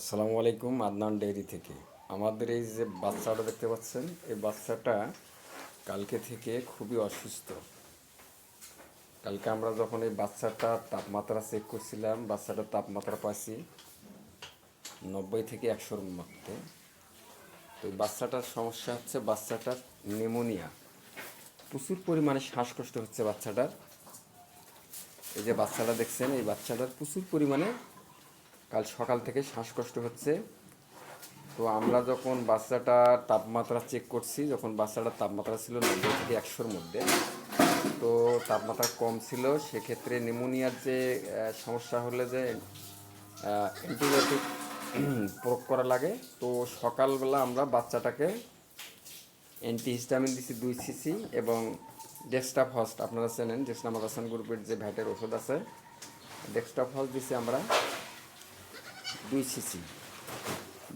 আসসালামু আলাইকুম, আদনান ডেয়ারি থেকে। আমাদের এই যে বাচ্চাটা দেখতে পাচ্ছেন, এই বাচ্চাটা কালকে থেকে খুবই অসুস্থ। কালকে আমরা যখন এই বাচ্চাটা তাপমাত্রা চেক করছিলাম, বাচ্চাটার তাপমাত্রা পাইছি নব্বই থেকে একশোর মধ্যে। তো বাচ্চাটার সমস্যা হচ্ছে বাচ্চাটার নিউমোনিয়া প্রচুর পরিমাণে শ্বাসকষ্ট হচ্ছে বাচ্চাটার। এই যে বাচ্চাটা দেখছেন, এই বাচ্চাটার প্রচুর পরিমাণে কাল সকাল থেকে শ্বাসকষ্ট হচ্ছে। তো আমরা যখন বাচ্চাটার তাপমাত্রা চেক করছি, যখন বাচ্চাটার তাপমাত্রা ছিল নব্বই থেকে একশোর মধ্যে, তো তাপমাত্রা কম ছিল, সেক্ষেত্রে নিউমোনিয়ার যে সমস্যা হলে যে অ্যান্টিবায়োটিক প্রয়োগ করা লাগে। তো সকালবেলা আমরা বাচ্চাটাকে অ্যান্টিহিস্টামিন দিছি দুই সিসি এবং ডেক্সটা ফার্স্ট আপনারা চেনেন ডেক্সটামাদাসান গ্রুপের যে ভ্যাটের ওষুধ আছে ডেক্সটা ফার্স্ট দিছি আমরা। দুই সিসি।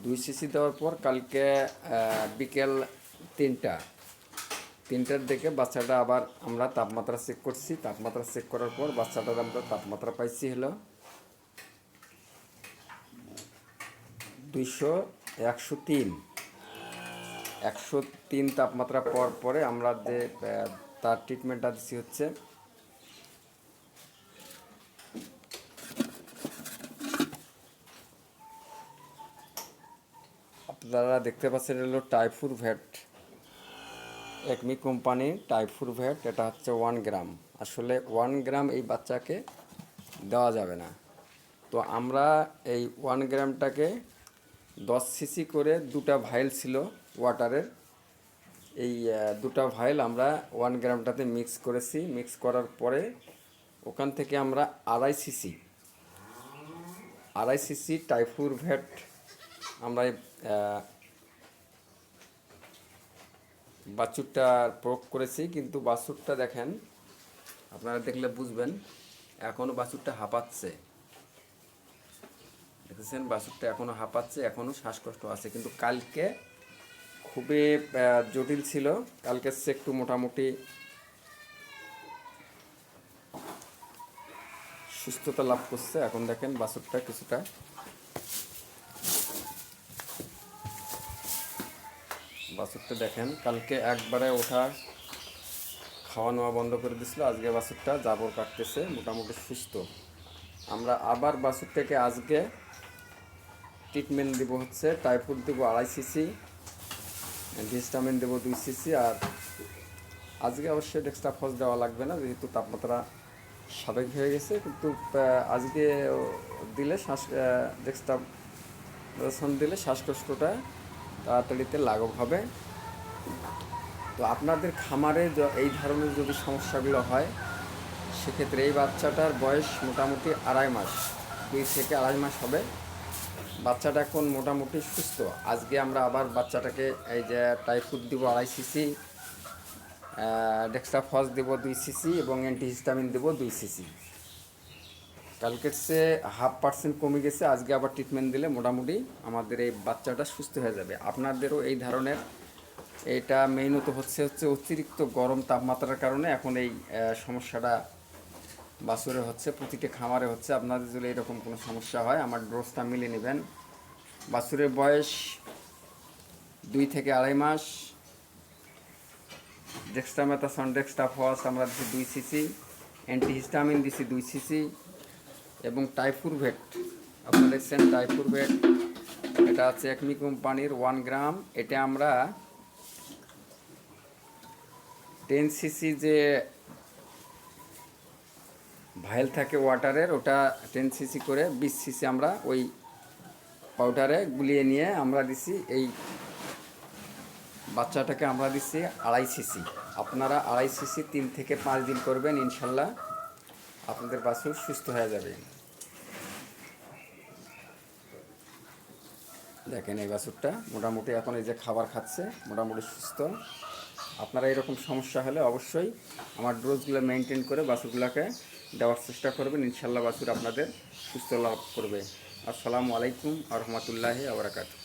দুই সিসি দেওয়ার পর কালকে বিকেল তিনটা। তিনটার দিকে বাচ্চাটা আবার আমরা তাপমাত্রা চেক করছি। তাপমাত্রা চেক করার পর বাচ্চাটার আমরা তাপমাত্রা পাইছি হলো দুইশো একশো তিন। একশো তিন তাপমাত্রা পর পরে আমরা যে তার ট্রিটমেন্টটা দিচ্ছি হচ্ছে আপনারা দেখতে পাচ্ছেন হলো টাইফুর ভ্যাট একমি কোম্পানি টাইফুর ভ্যাট এটা হচ্ছে ওয়ান গ্রাম আসলে ওয়ান গ্রাম এই বাচ্চাকে দেওয়া যাবে না। তো আমরা এই ওয়ান গ্রামটাকে দশ সিসি করে দুটা ভাইল ছিল ওয়াটারের এই দুটা ভাইল আমরা ওয়ান গ্রামটাতে মিক্স করেছি। মিক্স করার পরে ওখান থেকে আমরা আড়াই সিসি আড়াই সিসি টাইফুর ভ্যাট আমরা এই, আহ, বাছুরটা প্রয়োগ করেছি কিন্তু বাছুরটা দেখেন আপনারা দেখলে বুঝবেন এখনও বাছুরটা হাঁপাচ্ছে। দেখেছেন? বাছুরটা এখনও হাঁপাচ্ছে এখনও শ্বাসকষ্ট আছে। কিন্তু কালকে খুবই জটিল ছিল। কালকে সে একটু মোটামুটি সুস্থতা লাভ করছে। এখন দেখেন বাছুরটা কিছুটা বাছুরটা দেখেন, কালকে একবারে ওঠা খাওয়া নেওয়া বন্ধ করে দিছিল, আজকে বাছুরটা জাবর কাটতেছে, মোটামুটি সুস্থ। আমরা আবার বাছুরটাকে আজকে ট্রিটমেন্ট দিব হচ্ছে টাইফয়েড দেবো আড়াই সিসি ভিস্টামিন দেবো দুই সিসি আর আজকে অবশ্যই ডেক্সট্রা ফস দেওয়া লাগবে না, যেহেতু তাপমাত্রা স্বাভাবিক হয়ে গেছে, কিন্তু আজকে দিলে শ্বাস মেডিসিন দিলে শ্বাসকষ্টটা তাড়াতাড়িতে লাঘব হবে। তো আপনাদের খামারে এই ধরনের যদি সমস্যাগুলো হয়, সেক্ষেত্রে এই বাচ্চাটার বয়স মোটামুটি আড়াই মাস, দুই থেকে আড়াই মাস হবে। বাচ্চাটা এখন মোটামুটি সুস্থ। আজকে আমরা আবার বাচ্চাটাকে এই যে টাইফুড দিব আড়াই সিসি ডেক্সট্রা ফস দেবো দুই সিসি এবং অ্যান্টিহিস্টামিন দেবো দুই সিসি। কালকের সে হাফ পার্সেন্ট কমে গেছে, আজকে আবার ট্রিটমেন্ট দিলে মোটামুটি আমাদের এই বাচ্চাটা সুস্থ হয়ে যাবে। আপনাদেরও এই ধরনের, এটা মেইনত হচ্ছে হচ্ছে অতিরিক্ত গরম তাপমাত্রার কারণে এখন এই সমস্যাটা বাছুরে হচ্ছে, প্রতিটি খামারে হচ্ছে, আপনাদের যদি এরকম কোনো সমস্যা হয়, আমার ডোজটা মিলিয়ে নেবেন। বাছুরের বয়স দুই থেকে আড়াই মাস। ডেক্সটামেথাসন ডেক্সটাফস আমরা দিচ্ছি দুই সিসি। অ্যান্টিহিস্টামিন দিচ্ছি দুই সিসি। এবং টাইফুরভেট আপনারা দেখছেন টাইফুরভেট এটা হচ্ছে একমি কোম্পানির ওয়ান গ্রাম এটা আমরা টেন সিসি যে ভাইল থাকে ওয়াটারের ওটা টেন সিসি করে বিশ সিসি আমরা ওই পাউডারে গুলিয়ে নিয়ে আমরা দিছি। এই বাচ্চাটাকে আমরা দিচ্ছি আড়াই সিসি আপনারা আড়াই সিসি তিন থেকে পাঁচ দিন করবেন ইনশাল্লাহ। আপনাদের বাছুর সুস্থ হয়ে যাবে। দেখেন এই বাছুরটা মোটামুটি এখন এই যে খাবার খাচ্ছে, মোটামুটি সুস্থ। আপনারা এরকম সমস্যা হলে অবশ্যই আমার ডোজগুলো মেনটেন করে বাছুরগুলোকে দেওয়ার চেষ্টা করবেন। ইনশাল্লাহ বাছুর আপনাদের সুস্থ লাভ করবে। আসসালামু আলাইকুম আ রহমতুল্লাহি আবরাকাতু